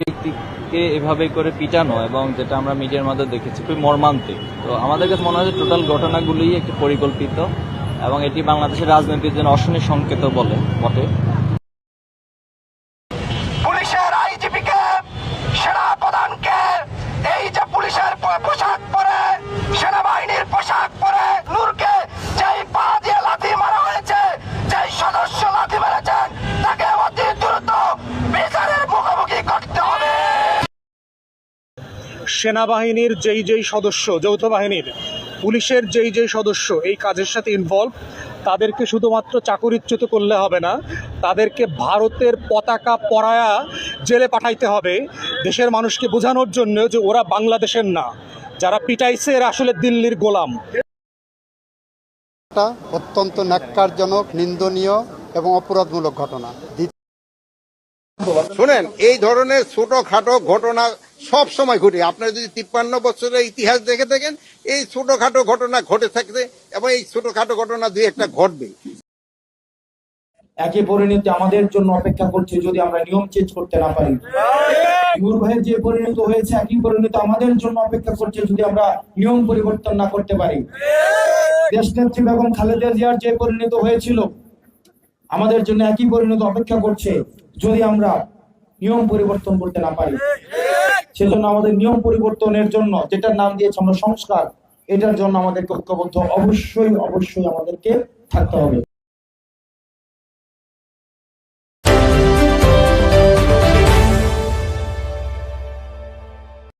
ব্যক্তিকে এভাবে করে পিটানো এবং যেটা আমরা মিডিয়ার মাধ্যমে দেখেছি, খুবই মর্মান্তিক। তো আমাদের কাছে মনে হয় টোটাল ঘটনাগুলি একটি পরিকল্পিত এবং এটি বাংলাদেশের রাজনীতির জন্য অশনি সংকেত বলে বটে। সেনাবাহিনীর যেই যেই সদস্য যৌথ বাহিনীর পুলিশের যেই যেই সদস্য এই কাজের সাথে ইনভলভ তাদেরকে শুধুমাত্র চাকরিচ্যুত করলে হবে না তাদেরকে ভারতের পতাকা পরায়া জেলে পাঠাইতে হবে। দেশের মানুষকে বোঝানোর জন্য যে ওরা বাংলাদেশের না যারা পিটাইছে এরা আসলে দিল্লির গোলাম। অত্যন্ত ন্যাক্কারজনক নিন্দনীয় এবং অপরাধমূলক ঘটনা। শুনেন এই ধরনের ছোটখাটো ঘটনা সব সময় ঘটে। আপনারা যদি তিপ্পান্ন বছরের ইতিহাস দেখে থাকেন, এই ছোটখাটো ঘটনা ঘটে থাকবে এবং এই ছোটখাটো ঘটনা দুই একটা ঘটবে। একই পরিণতি আমাদের জন্য অপেক্ষা করছে যদি আমরা নিয়ম চেঞ্জ করতে না পারি। নূর ভাইয়ের যে পরিণত হয়েছে, একই পরিণত আমাদের জন্য অপেক্ষা করছে যদি আমরা নিয়ম পরিবর্তন না করতে পারি। দেশনেত্রী বেগম খালেদা জিয়ার যে পরিণত হয়েছিল, আমাদের জন্য একই পরিণত অপেক্ষা করছে যদি আমরা নিয়ম পরিবর্তন করতে না পারি। সেজন্য আমাদের নিয়ম পরিবর্তনের জন্য যেটার নাম দিয়েছে আমরা সংস্কার, এটার জন্য আমাদের ঐক্যবদ্ধ অবশ্যই অবশ্যই আমাদেরকে থাকতে হবে।